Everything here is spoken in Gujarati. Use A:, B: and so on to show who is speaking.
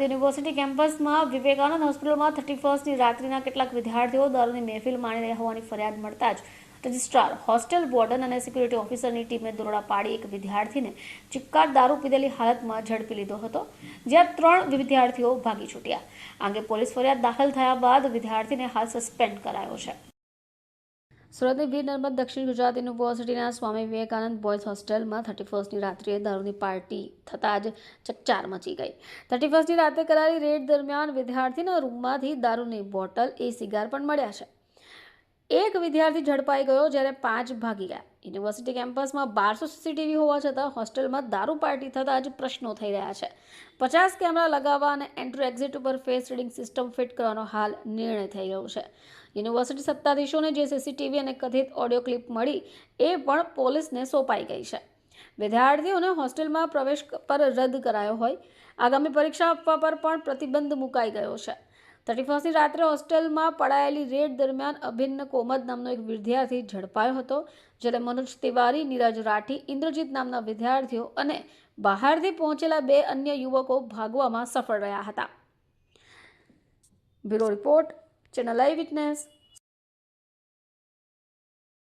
A: યુનિવર્સિટી કેમ્પસમાં વિવેકાનંદ હોસ્પિટલમાં થર્ટી ફર્સ્ટની રાત્રિના કેટલાક વિદ્યાર્થીઓ દારૂની મહેફિલ માણી રહ્યા હોવાની ફરિયાદ મળતા જ રજિસ્ટ્રાર, હોસ્ટેલ વોર્ડન અને સિક્યુરિટી ઓફિસરની ટીમે દરોડા પાડી એક વિદ્યાર્થીને ચિક્કાર દારૂ પીધેલી હાલતમાં ઝડપી લીધો હતો, જ્યાં ત્રણ વિદ્યાર્થીઓ ભાગી છૂટ્યા. આ અંગે પોલીસ ફરિયાદ દાખલ થયા બાદ વિદ્યાર્થીને હાલ સસ્પેન્ડ કરાયો છે. સુરતની વીર નર્મદ દક્ષિણ ગુજરાત યુનિવર્સિટીના સ્વામી વિવેકાનંદ બોયઝ હોસ્ટેલમાં થર્ટી ફર્સ્ટની રાત્રિએ દારૂની પાર્ટી થતાં જ ચકચાર મચી ગઈ. થર્ટી ફર્સ્ટની રાતે કરાયેલી રેડ દરમિયાન વિદ્યાર્થીના રૂમમાંથી દારૂની બોટલ, એ સિગાર પણ મળ્યા છે. એક વિદ્યાર્થી ઝડપાઈ ગયો જ્યારે પાંચ ભાગી ગયા. યુનિવર્સિટી કેમ્પસમાં બારસો સીસીટીવી હોવા છતાં હોસ્ટેલમાં દારૂ પાર્ટી થતાં જ પ્રશ્નો થઈ રહ્યા છે. પચાસ કેમેરા લગાવવા અને એન્ટ્રી એક્ઝિટ ઉપર ફેસ રીડિંગ સિસ્ટમ ફિટ કરવાનો હાલ નિર્ણય થઈ ગયો છે. યુનિવર્સિટી સત્તાધીશોને જે સીસીટીવી અને કથિત ઓડિયો ક્લિપ મળી એ પણ પોલીસને સોંપાઈ ગઈ છે. વિદ્યાર્થીઓને હોસ્ટેલમાં પ્રવેશ પર રદ કરાયો હોય. આગામી પરીક્ષા આપવા પર પણ પ્રતિબંધ મુકાઈ ગયો છે. થર્ટી ફર્સ્ટની રાત્રે હોસ્ટેલમાં પડાયેલી રેડ દરમિયાન અભિન્ન કોમદ નામનો એક વિદ્યાર્થી ઝડપાયો હતો, જ્યારે મનોજ તિવારી, નીરજ રાઠી, ઇન્દ્રજીત નામના વિદ્યાર્થીઓ અને બહારથી પહોંચેલા બે અન્ય યુવકો ભાગવામાં સફળ રહ્યા હતા. Bureau report, channel eye witness